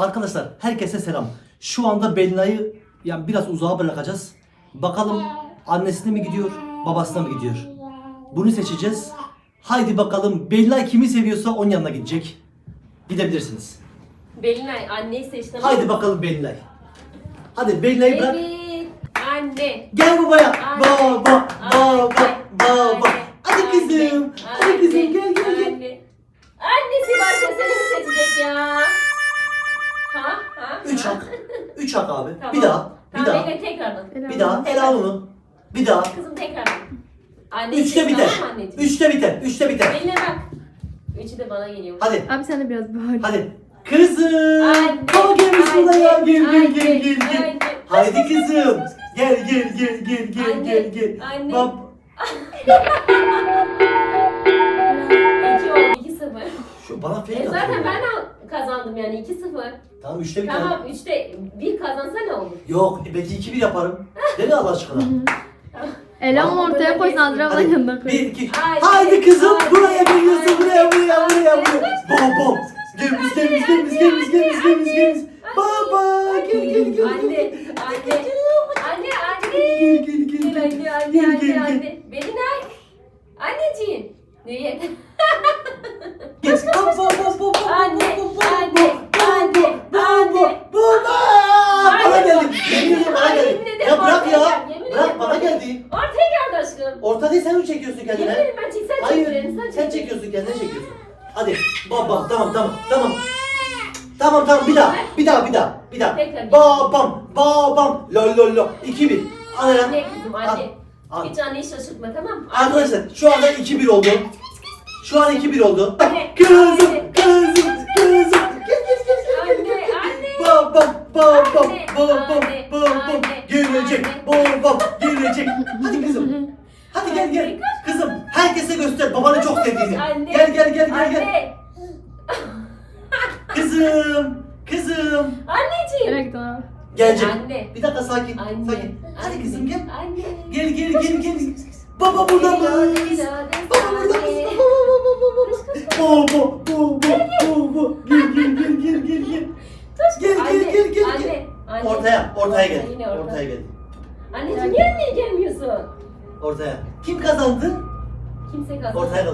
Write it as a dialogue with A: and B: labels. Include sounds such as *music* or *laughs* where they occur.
A: Arkadaşlar herkese selam. Şu anda Belina'yı yani biraz uzağa bırakacağız. Bakalım annesine mi gidiyor, babasına mı gidiyor? Bunu seçeceğiz. Haydi bakalım Belina kimi seviyorsa onun yanına gidecek. Gidebilirsiniz.
B: Belinay anneyi seçti.
A: Haydi bakalım Belinay. Hadi Belina'yı bırak.
B: Evet. Anne.
A: Gel babaya.
B: Anne.
A: Baba, baba,
B: Anne.
A: baba. Hadi
B: Anne.
A: kızım. Hadi
B: Anne.
A: kızım gel gel gel.
B: Anne. Annesi varsa seni mi seçecek ya?
A: Üç
B: ha?
A: hak. *laughs* Üç hak abi.
B: Tamam.
A: Bir daha. Bir
B: Tamam,
A: daha.
B: bekle tekrardan.
A: Bir daha. El al onu. Bir daha.
B: Kızım tekrardan. Anne
A: Üçte biter.
B: Tamam mı anneciğim?
A: Üçte biter. Üçte biter.
B: Beline bak. Üçü de bana geliyor.
A: Hadi.
C: Abi sen de biraz bağır.
A: Hadi. Kızım.
B: Anne,
A: Baba gelmiş burada ya. Gel gel gel gel gel. Haydi kızım. Gel gel gel gel gel
B: Anne,
A: gel gel.
B: anne.
A: Bab *laughs*
B: İki oldu, iki sıfır.
A: şu bana fake
B: E
A: atıyor.
B: zaten ben de kazandım yani iki sıfır.
A: Tamam üçte biter.
B: Tamam üçte bir kazansa ne olur?
A: Yok e, belki iki bir yaparım. Deli Allah aşkına.
C: Elan
B: Ama
C: ortaya koy
B: böyle
C: Sandra ablanın
A: Hadi.
C: yanına koy.
A: Bir iki.
B: Haydi.
A: Haydi kızım
B: Haydi.
A: buraya geliyorsun buraya buraya buraya buraya. Bom bom. Gelmiş gelmiş gelmiş gelmiş gelmiş gelmiş gelmiş. Baba gel gel gel.
B: Anne, anne, anne, anne.
A: Gel gel gel
B: Gel
A: gel.
B: anne, anne,
A: Gel,
B: anne,
A: gel, gel.
B: anne. Belinay. Anneciğim. Nereye?
A: Gel. Baba baba baba
B: Anne,
A: baba
B: anne, anne, anne.
A: Baba.
B: Anne.
A: Bana geldi. Yemin ederim bana
B: Ay,
A: geldi.
B: yemin ederim
A: Ya bırak
B: ortaya
A: ya.
B: gel, yemin
A: Bırak
B: ederim
A: bana
B: ortaya
A: geldi.
B: Ortaya geldi aşkım.
A: Orta değil sen mi çekiyorsun
B: Yemin
A: kendine?
B: ederim ben çeksen
A: Hayır,
B: çekiyorum.
A: sen çekiyorsun kendine çekiyorsun. Hadi, babam, tamam, tamam, tamam. Tamam, tamam, bir daha, bir daha, bir daha, bir daha.
B: Tekrar.
A: Babam, babam, lo lo lo, iki bir. Al ya.
B: Anne kızım anne.
A: Al.
B: Hiç anneyi şaşırtma tamam mı?
A: Arkadaşlar, şu anda iki bir oldu. Şu an iki bir oldu.
B: Anne,
A: Kızım, kızım, kızım. Gel, gel, gel, gel,
B: Anne,
A: gel, gel.
B: anne.
A: Babam, babam,
B: Anne,
A: babam,
B: anne.
A: Babam, gelecek. Hadi kızım. Hadi gel gel. Kızım herkese göster babanı çok sevdiğini.
B: Anne.
A: Gel gel gel gel gel.
B: Anne.
A: Kızım, kızım.
B: Anneciğim.
C: Abi?
A: Gelecek.
B: Anne.
A: Bir dakika sakin,
B: Anne.
A: sakin. Hadi kızım gel.
B: Anne.
A: Gel gel gel gel. Baba burada mı? Baba burada mı? Baba, baba, baba. Gel gel gel gel gel gel. Gel gel gel gel.
B: Anne.
A: gel.
B: Anne.
A: Ortaya, ortaya gel. Ortaya gel.
B: Anneciğim niye anneye gelmiyorsun?
A: Ortaya. Kim kazandı?
B: Kimse kazanmadı.
A: Ortaya kal.